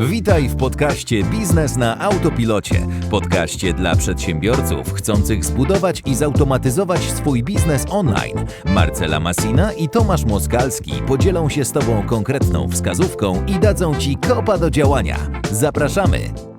Witaj w podcaście Biznes na Autopilocie. Podcaście dla przedsiębiorców chcących zbudować i zautomatyzować swój biznes online. Marcela Masina i Tomasz Moskalski podzielą się z Tobą konkretną wskazówką i dadzą Ci kopa do działania. Zapraszamy!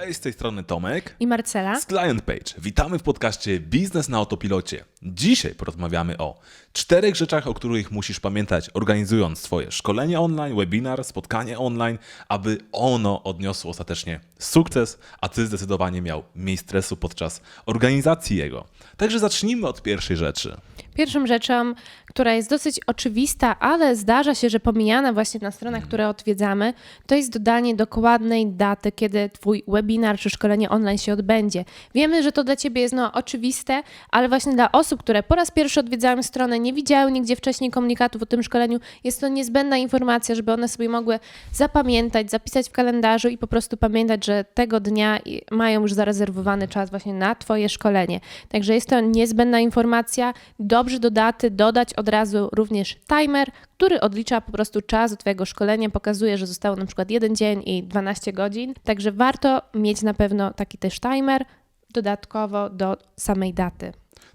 Cześć, z tej strony Tomek i Marcela. z Client Page. Witamy w podcaście Biznes na Autopilocie. Dzisiaj porozmawiamy o czterech rzeczach, o których musisz pamiętać, organizując swoje szkolenie online, webinar, spotkanie online, aby ono odniosło ostatecznie sukces, a ty zdecydowanie miał mniej stresu podczas organizacji jego. Także zacznijmy od pierwszej rzeczy. Pierwszą rzeczą, która jest dosyć oczywista, ale zdarza się, że pomijana właśnie na stronach, które odwiedzamy, to jest dodanie dokładnej daty, kiedy Twój webinar czy szkolenie online się odbędzie. Wiemy, że to dla Ciebie jest no, oczywiste, ale właśnie dla osób, które po raz pierwszy odwiedzają stronę, nie widziały nigdzie wcześniej komunikatów o tym szkoleniu, jest to niezbędna informacja, żeby one sobie mogły zapamiętać, zapisać w kalendarzu i po prostu pamiętać, że tego dnia mają już zarezerwowany czas właśnie na Twoje szkolenie. Także jest to niezbędna informacja. Dobrze do daty dodać od razu również timer, który odlicza po prostu czas do Twojego szkolenia, pokazuje, że zostało na przykład jeden dzień i 12 godzin. Także warto mieć na pewno taki też timer dodatkowo do samej daty.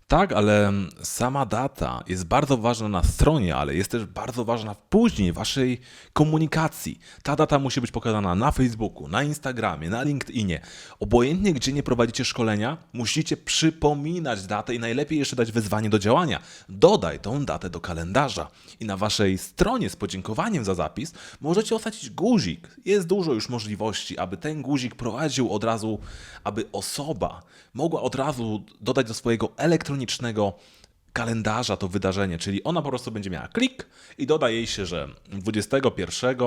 Tak, ale sama data jest bardzo ważna na stronie, ale jest też bardzo ważna później w waszej komunikacji. Ta data musi być pokazana na Facebooku, na Instagramie, na LinkedInie. Obojętnie gdzie nie prowadzicie szkolenia, musicie przypominać datę i najlepiej jeszcze dać wezwanie do działania. Dodaj tą datę do kalendarza i na waszej stronie z podziękowaniem za zapis możecie osadzić guzik. Jest dużo już możliwości, aby ten guzik prowadził od razu, aby osoba mogła od razu dodać do swojego elektronicznego kalendarza to wydarzenie, czyli ona po prostu będzie miała klik i doda jej się, że 21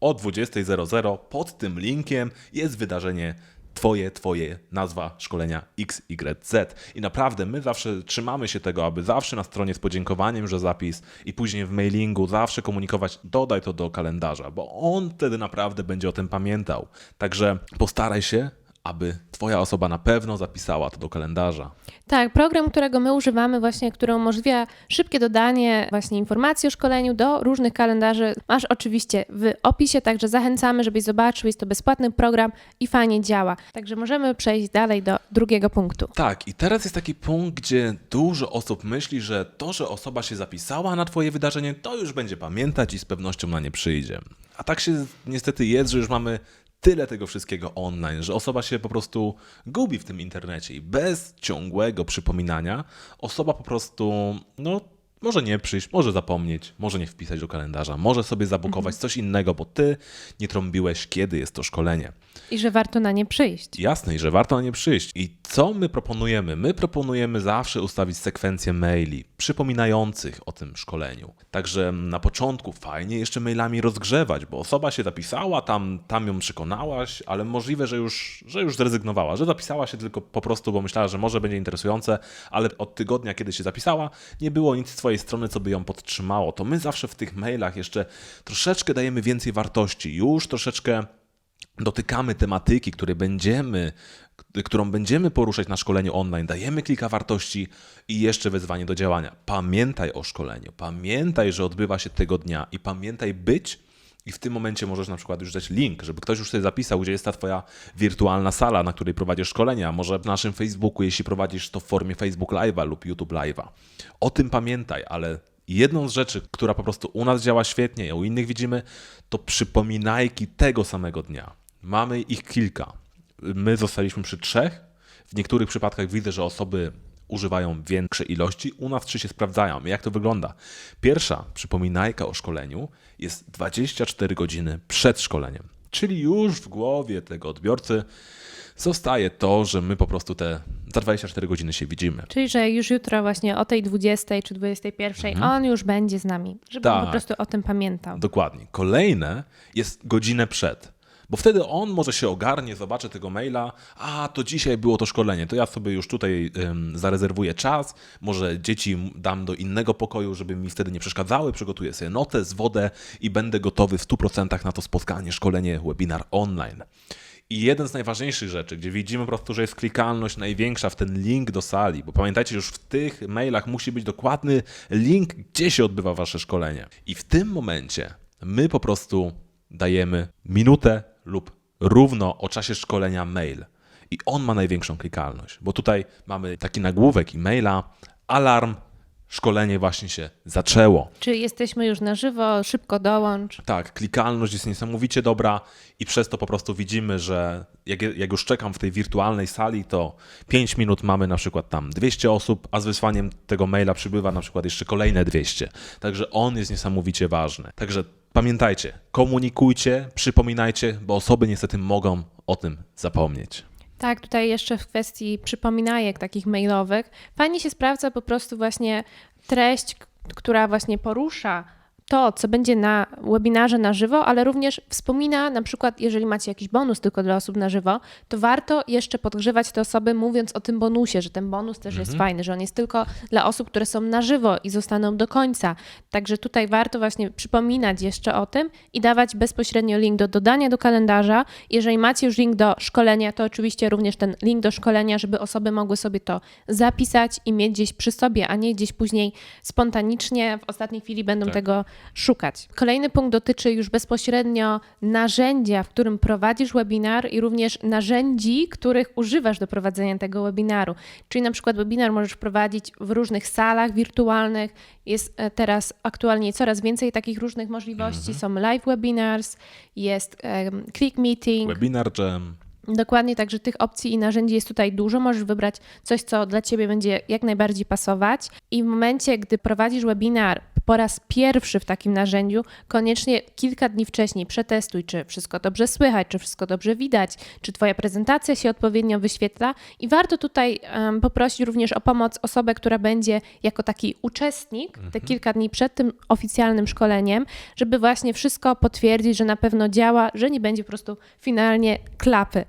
o 20.00 pod tym linkiem jest wydarzenie Twoje, Twoje nazwa szkolenia XYZ. I naprawdę my zawsze trzymamy się tego, aby zawsze na stronie z podziękowaniem, że zapis i później w mailingu zawsze komunikować, dodaj to do kalendarza, bo on wtedy naprawdę będzie o tym pamiętał. Także postaraj się, aby Twoja osoba na pewno zapisała to do kalendarza. Tak, program, którego my używamy, właśnie, który umożliwia szybkie dodanie właśnie informacji o szkoleniu do różnych kalendarzy, masz oczywiście w opisie, także zachęcamy, żebyś zobaczył. Jest to bezpłatny program i fajnie działa. Także możemy przejść dalej do drugiego punktu. Tak, i teraz jest taki punkt, gdzie dużo osób myśli, że to, że osoba się zapisała na Twoje wydarzenie, to już będzie pamiętać i z pewnością na nie przyjdzie. A tak się niestety jest, że już mamy tyle tego wszystkiego online, że osoba się po prostu gubi w tym internecie i bez ciągłego przypominania osoba po prostu, no, może nie przyjść, może zapomnieć, może nie wpisać do kalendarza, może sobie zabukować coś innego, bo ty nie trąbiłeś, kiedy jest to szkolenie. I że warto na nie przyjść. Jasne, i że warto na nie przyjść. I co my proponujemy? My proponujemy zawsze ustawić sekwencję maili przypominających o tym szkoleniu. Także na początku fajnie jeszcze mailami rozgrzewać, bo osoba się zapisała, tam, tam ją przekonałaś, ale możliwe, że już, że już zrezygnowała, że zapisała się tylko po prostu, bo myślała, że może będzie interesujące, ale od tygodnia, kiedy się zapisała, nie było nic z Twojej strony, co by ją podtrzymało. To my zawsze w tych mailach jeszcze troszeczkę dajemy więcej wartości, już troszeczkę dotykamy tematyki, które będziemy, którą będziemy poruszać na szkoleniu online, dajemy kilka wartości i jeszcze wezwanie do działania. Pamiętaj o szkoleniu, pamiętaj, że odbywa się tego dnia i pamiętaj być. I w tym momencie możesz na przykład już dać link, żeby ktoś już sobie zapisał, gdzie jest ta Twoja wirtualna sala, na której prowadzisz szkolenia. Może w naszym Facebooku, jeśli prowadzisz to w formie Facebook Live'a lub YouTube Live'a. O tym pamiętaj, ale jedną z rzeczy, która po prostu u nas działa świetnie, a u innych widzimy, to przypominajki tego samego dnia. Mamy ich kilka. My zostaliśmy przy trzech. W niektórych przypadkach widzę, że osoby używają większej ilości. U nas trzy się sprawdzają. Jak to wygląda? Pierwsza przypominajka o szkoleniu jest 24 godziny przed szkoleniem. Czyli już w głowie tego odbiorcy zostaje to, że my po prostu te za 24 godziny się widzimy. Czyli, że już jutro właśnie o tej 20 czy 21 on już będzie z nami, żeby Tak. po prostu o tym pamiętał. Dokładnie. Kolejne jest godzinę przed. Bo wtedy on może się ogarnie, zobaczy tego maila, a to dzisiaj było to szkolenie, to ja sobie już tutaj ym, zarezerwuję czas, może dzieci dam do innego pokoju, żeby mi wtedy nie przeszkadzały, przygotuję sobie notę z wodę i będę gotowy w 100% na to spotkanie, szkolenie, webinar online. I jeden z najważniejszych rzeczy, gdzie widzimy po prostu, że jest klikalność największa w ten link do sali, bo pamiętajcie, już w tych mailach musi być dokładny link, gdzie się odbywa wasze szkolenie. I w tym momencie my po prostu dajemy minutę lub równo o czasie szkolenia mail. I on ma największą klikalność, bo tutaj mamy taki nagłówek e-maila, alarm, szkolenie właśnie się zaczęło. Czy jesteśmy już na żywo, szybko dołącz. Tak, klikalność jest niesamowicie dobra i przez to po prostu widzimy, że jak, jak już czekam w tej wirtualnej sali, to 5 minut mamy na przykład tam 200 osób, a z wysłaniem tego maila przybywa na przykład jeszcze kolejne 200. Także on jest niesamowicie ważny. Także pamiętajcie, komunikujcie, przypominajcie, bo osoby niestety mogą o tym zapomnieć. Tak, tutaj jeszcze w kwestii przypominajek takich mailowych, fajnie się sprawdza po prostu właśnie treść, która właśnie porusza to, co będzie na webinarze na żywo, ale również wspomina, na przykład, jeżeli macie jakiś bonus tylko dla osób na żywo, to warto jeszcze podgrzewać te osoby, mówiąc o tym bonusie, że ten bonus też jest fajny, że on jest tylko dla osób, które są na żywo i zostaną do końca. Także tutaj warto właśnie przypominać jeszcze o tym i dawać bezpośrednio link do dodania do kalendarza. Jeżeli macie już link do szkolenia, to oczywiście również ten link do szkolenia, żeby osoby mogły sobie to zapisać i mieć gdzieś przy sobie, a nie gdzieś później spontanicznie w ostatniej chwili będą Tak. tego szukać. Kolejny punkt dotyczy już bezpośrednio narzędzia, w którym prowadzisz webinar i również narzędzi, których używasz do prowadzenia tego webinaru. Czyli na przykład webinar możesz prowadzić w różnych salach wirtualnych. Jest e, teraz aktualnie coraz więcej takich różnych możliwości. Są live webinars, jest em, click meeting. Webinar Jam. Dokładnie, także tych opcji i narzędzi jest tutaj dużo. Możesz wybrać coś, co dla Ciebie będzie jak najbardziej pasować. I w momencie, gdy prowadzisz webinar po raz pierwszy w takim narzędziu, koniecznie kilka dni wcześniej przetestuj, czy wszystko dobrze słychać, czy wszystko dobrze widać, czy Twoja prezentacja się odpowiednio wyświetla. I warto tutaj em, poprosić również o pomoc osobę, która będzie jako taki uczestnik te kilka dni przed tym oficjalnym szkoleniem, żeby właśnie wszystko potwierdzić, że na pewno działa, że nie będzie po prostu finalnie klapy.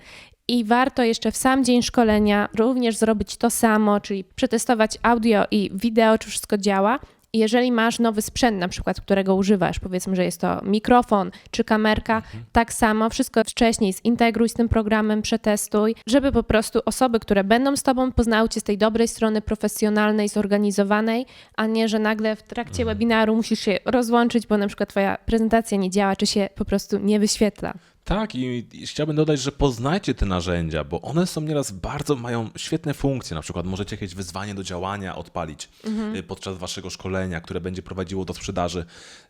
I warto jeszcze w sam dzień szkolenia również zrobić to samo, czyli przetestować audio i wideo, czy wszystko działa. Jeżeli masz nowy sprzęt, na przykład, którego używasz, powiedzmy, że jest to mikrofon czy kamerka, tak samo wszystko wcześniej zintegruj z tym programem, przetestuj, żeby po prostu osoby, które będą z Tobą, poznały Cię z tej dobrej strony profesjonalnej, zorganizowanej, a nie, że nagle w trakcie webinaru musisz się rozłączyć, bo na przykład Twoja prezentacja nie działa, czy się po prostu nie wyświetla. Tak, i, i chciałbym dodać, że poznajcie te narzędzia, bo one są nieraz bardzo, mają świetne funkcje. Na przykład możecie jakieś wyzwanie do działania odpalić y, podczas waszego szkolenia, które będzie prowadziło do sprzedaży.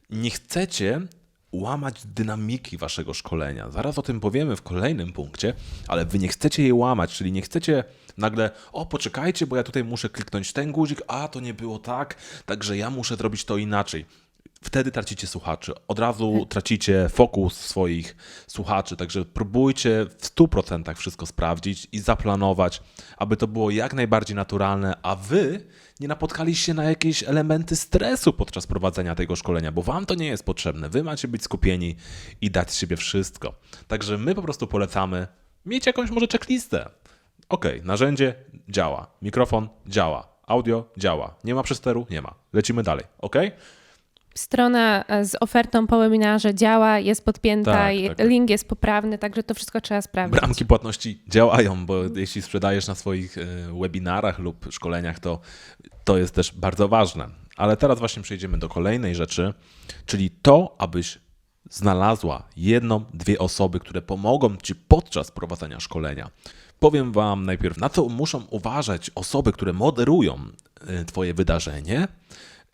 Nie chcecie łamać dynamiki waszego szkolenia. Zaraz o tym powiemy w kolejnym punkcie, ale wy nie chcecie jej łamać, czyli nie chcecie nagle, o poczekajcie, bo ja tutaj muszę kliknąć ten guzik, a to nie było tak, także ja muszę zrobić to inaczej wtedy tracicie słuchaczy. Od razu tracicie fokus swoich słuchaczy, także próbujcie w 100% wszystko sprawdzić i zaplanować, aby to było jak najbardziej naturalne, a wy nie napotkaliście na jakieś elementy stresu podczas prowadzenia tego szkolenia, bo wam to nie jest potrzebne. Wy macie być skupieni i dać z siebie wszystko. Także my po prostu polecamy mieć jakąś może checklistę. Ok, narzędzie działa, mikrofon działa, audio działa, nie ma przesteru, nie ma. Lecimy dalej, ok? Strona e, z ofertą po webinarze działa, jest podpięta, Tak, tak, tak. link jest poprawny, także to wszystko trzeba sprawdzić. Bramki płatności działają, bo jeśli sprzedajesz na swoich e, webinarach lub szkoleniach, to to jest też bardzo ważne. Ale teraz właśnie przejdziemy do kolejnej rzeczy, czyli to, abyś znalazła jedną, dwie osoby, które pomogą Ci podczas prowadzenia szkolenia. Powiem Wam najpierw, na co muszą uważać osoby, które moderują e, Twoje wydarzenie.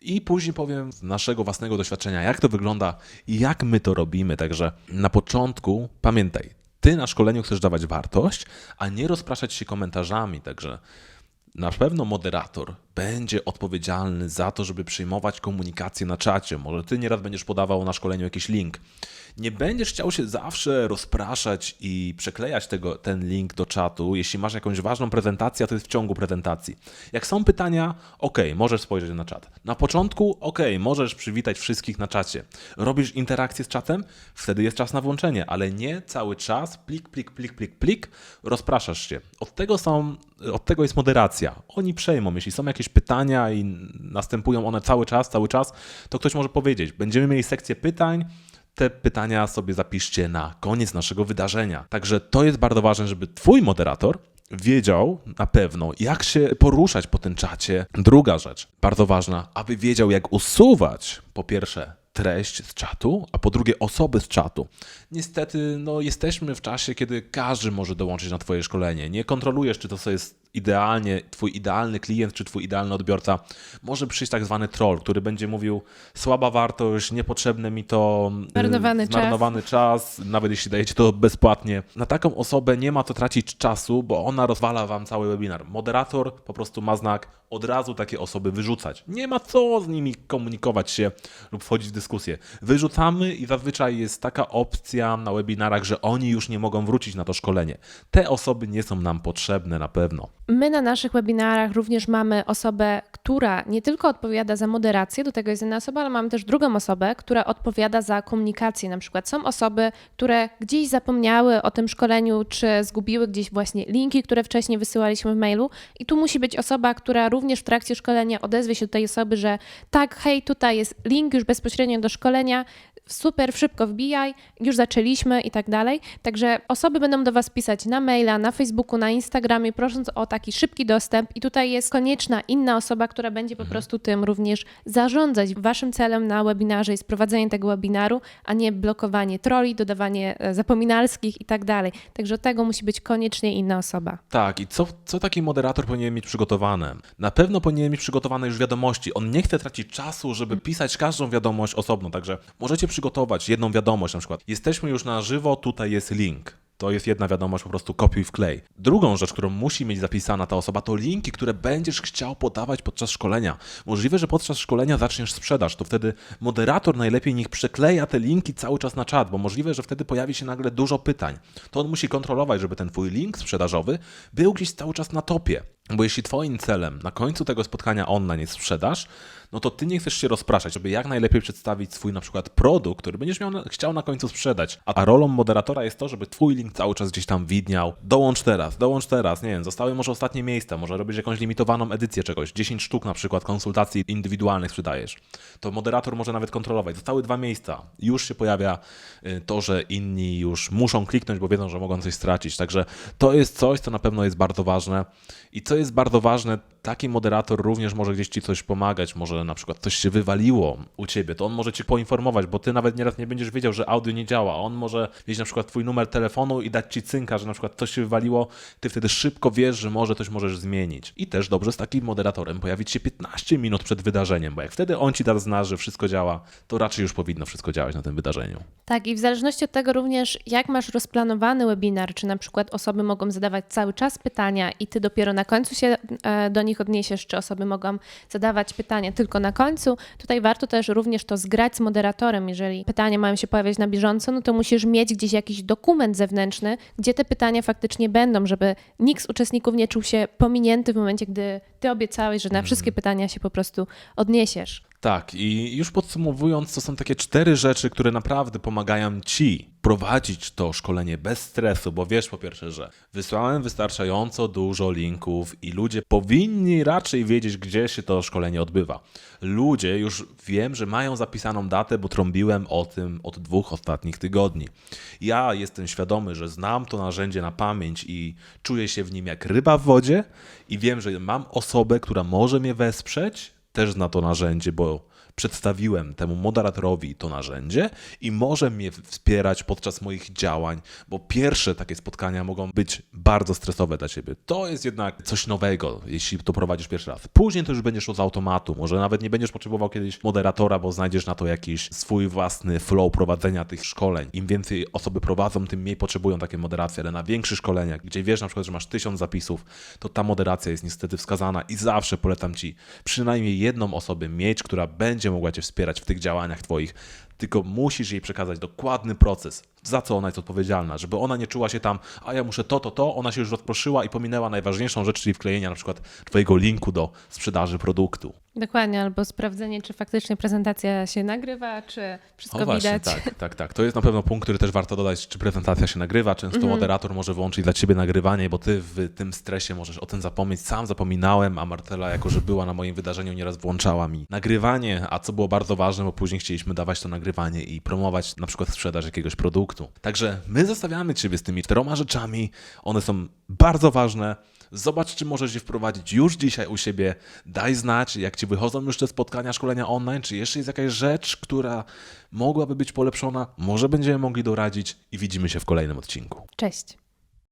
I później powiem z naszego własnego doświadczenia, jak to wygląda i jak my to robimy. Także na początku pamiętaj, ty na szkoleniu chcesz dawać wartość, a nie rozpraszać się komentarzami. Także na pewno moderator będzie odpowiedzialny za to, żeby przyjmować komunikację na czacie. Może ty nieraz będziesz podawał na szkoleniu jakiś link. Nie będziesz chciał się zawsze rozpraszać i przeklejać tego, ten link do czatu. Jeśli masz jakąś ważną prezentację, to jest w ciągu prezentacji. Jak są pytania, ok, możesz spojrzeć na czat. Na początku, ok, możesz przywitać wszystkich na czacie. Robisz interakcję z czatem, wtedy jest czas na włączenie, ale nie cały czas, plik, plik, plik, plik, plik, rozpraszasz się. Od tego, są, od tego jest moderacja. Oni przejmą, jeśli są jakieś pytania i następują one cały czas, cały czas, to ktoś może powiedzieć, będziemy mieli sekcję pytań, Te pytania sobie zapiszcie na koniec naszego wydarzenia. Także to jest bardzo ważne, żeby Twój moderator wiedział na pewno, jak się poruszać po tym czacie. Druga rzecz, bardzo ważna, aby wiedział, jak usuwać po pierwsze treść z czatu, a po drugie osoby z czatu. Niestety, no, jesteśmy w czasie, kiedy każdy może dołączyć na Twoje szkolenie. Nie kontrolujesz, czy to jest idealnie Twój idealny klient, czy Twój idealny odbiorca. Może przyjść tak zwany troll, który będzie mówił słaba wartość, niepotrzebne mi to, yy, Zmarnowany czas. zmarnowany czas, nawet jeśli dajecie to bezpłatnie. Na taką osobę nie ma to tracić czasu, bo ona rozwala Wam cały webinar. Moderator po prostu ma znak od razu takie osoby wyrzucać. Nie ma co z nimi komunikować się lub wchodzić w dyskusję. Wyrzucamy i zazwyczaj jest taka opcja na webinarach, że oni już nie mogą wrócić na to szkolenie. Te osoby nie są nam potrzebne na pewno. My na naszych webinarach również mamy osobę, która nie tylko odpowiada za moderację, do tego jest jedna osoba, ale mamy też drugą osobę, która odpowiada za komunikację. Na przykład są osoby, które gdzieś zapomniały o tym szkoleniu, czy zgubiły gdzieś właśnie linki, które wcześniej wysyłaliśmy w mailu. I tu musi być osoba, która również w trakcie szkolenia odezwie się do tej osoby, że tak, hej, tutaj jest link już bezpośrednio do szkolenia, super, szybko wbijaj, już zaczęliśmy i tak dalej. Także osoby będą do Was pisać na maila, na Facebooku, na Instagramie, prosząc o taki szybki dostęp i tutaj jest konieczna inna osoba, która będzie po prostu tym również zarządzać. Waszym celem na webinarze jest prowadzenie tego webinaru, a nie blokowanie troli, dodawanie e, zapominalskich i tak dalej. Także od tego musi być koniecznie inna osoba. Tak, i co, co taki moderator powinien mieć przygotowane? Na pewno powinien mieć przygotowane już wiadomości. On nie chce tracić czasu, żeby pisać każdą wiadomość osobno, także możecie przygotować jedną wiadomość, na przykład jesteśmy już na żywo, tutaj jest link. To jest jedna wiadomość, po prostu kopiuj wklej. Drugą rzecz, którą musi mieć zapisana ta osoba, to linki, które będziesz chciał podawać podczas szkolenia. Możliwe, że podczas szkolenia zaczniesz sprzedaż, to wtedy moderator najlepiej niech przykleja te linki cały czas na czat, bo możliwe, że wtedy pojawi się nagle dużo pytań. To on musi kontrolować, żeby ten twój link sprzedażowy był gdzieś cały czas na topie. Bo jeśli twoim celem na końcu tego spotkania online jest sprzedaż, no to ty nie chcesz się rozpraszać, żeby jak najlepiej przedstawić swój na przykład produkt, który będziesz miał, chciał na końcu sprzedać. A rolą moderatora jest to, żeby twój link cały czas gdzieś tam widniał. Dołącz teraz, dołącz teraz, nie wiem, zostały może ostatnie miejsca, może robisz jakąś limitowaną edycję czegoś, 10 sztuk na przykład konsultacji indywidualnych sprzedajesz. To moderator może nawet kontrolować. Zostały dwa miejsca. Już się pojawia y, to, że inni już muszą kliknąć, bo wiedzą, że mogą coś stracić. Także to jest coś, co na pewno jest bardzo ważne. I co jest bardzo ważne, taki moderator również może gdzieś ci coś pomagać, może na przykład coś się wywaliło u ciebie, to on może cię poinformować, bo ty nawet nieraz nie będziesz wiedział, że audio nie działa. On może mieć na przykład twój numer telefonu i dać ci cynka, że na przykład coś się wywaliło, ty wtedy szybko wiesz, że może coś możesz zmienić. I też dobrze z takim moderatorem pojawić się 15 minut przed wydarzeniem, bo jak wtedy on ci da zna, że wszystko działa, to raczej już powinno wszystko działać na tym wydarzeniu. Tak, i w zależności od tego również, jak masz rozplanowany webinar, czy na przykład osoby mogą zadawać cały czas pytania i ty dopiero na końcu się e, do nich odniesiesz, czy osoby mogą zadawać pytania tylko na końcu, tutaj warto też również to zgrać z moderatorem. Jeżeli pytania mają się pojawiać na bieżąco, no to musisz mieć gdzieś jakiś dokument zewnętrzny, gdzie te pytania faktycznie będą, żeby nikt z uczestników nie czuł się pominięty w momencie, gdy ty obiecałeś, że na wszystkie pytania się po prostu odniesiesz. Tak, i już podsumowując, to są takie cztery rzeczy, które naprawdę pomagają ci prowadzić to szkolenie bez stresu, bo wiesz po pierwsze, że wysłałem wystarczająco dużo linków i ludzie powinni raczej wiedzieć, gdzie się to szkolenie odbywa. Ludzie już wiem, że mają zapisaną datę, bo trąbiłem o tym od dwóch ostatnich tygodni. Ja jestem świadomy, że znam to narzędzie na pamięć i czuję się w nim jak ryba w wodzie i wiem, że mam osobę, która może mnie wesprzeć, też zna to narzędzie, bo przedstawiłem temu moderatorowi to narzędzie i może mnie wspierać podczas moich działań, bo pierwsze takie spotkania mogą być bardzo stresowe dla ciebie. To jest jednak coś nowego, jeśli to prowadzisz pierwszy raz. Później to już będziesz szło z automatu. Może nawet nie będziesz potrzebował kiedyś moderatora, bo znajdziesz na to jakiś swój własny flow prowadzenia tych szkoleń. Im więcej osoby prowadzą, tym mniej potrzebują takie moderacje, ale na większych szkoleniach, gdzie wiesz na przykład, że masz tysiąc zapisów, to ta moderacja jest niestety wskazana i zawsze polecam ci przynajmniej jedną osobę mieć, która będzie mogła cię wspierać w tych działaniach twoich, tylko musisz jej przekazać dokładny proces, za co ona jest odpowiedzialna, żeby ona nie czuła się tam, a ja muszę to, to, to, ona się już rozproszyła i pominęła najważniejszą rzecz, czyli wklejenia na przykład twojego linku do sprzedaży produktu. Dokładnie, albo sprawdzenie, czy faktycznie prezentacja się nagrywa, czy wszystko O właśnie, widać. tak, tak, tak. To jest na pewno punkt, który też warto dodać, czy prezentacja się nagrywa. Często moderator może włączyć dla ciebie nagrywanie, bo ty w tym stresie możesz o tym zapomnieć. Sam zapominałem, a Martela, jako że była na moim wydarzeniu, nieraz włączała mi nagrywanie, a co było bardzo ważne, bo później chcieliśmy dawać to nagrywanie i promować na przykład sprzedaż jakiegoś produktu. Także my zostawiamy Ciebie z tymi czteroma rzeczami. One są bardzo ważne. Zobacz, czy możesz je wprowadzić już dzisiaj u siebie. Daj znać, jak Ci wychodzą już te spotkania, szkolenia online, czy jeszcze jest jakaś rzecz, która mogłaby być polepszona. Może będziemy mogli doradzić i widzimy się w kolejnym odcinku. Cześć.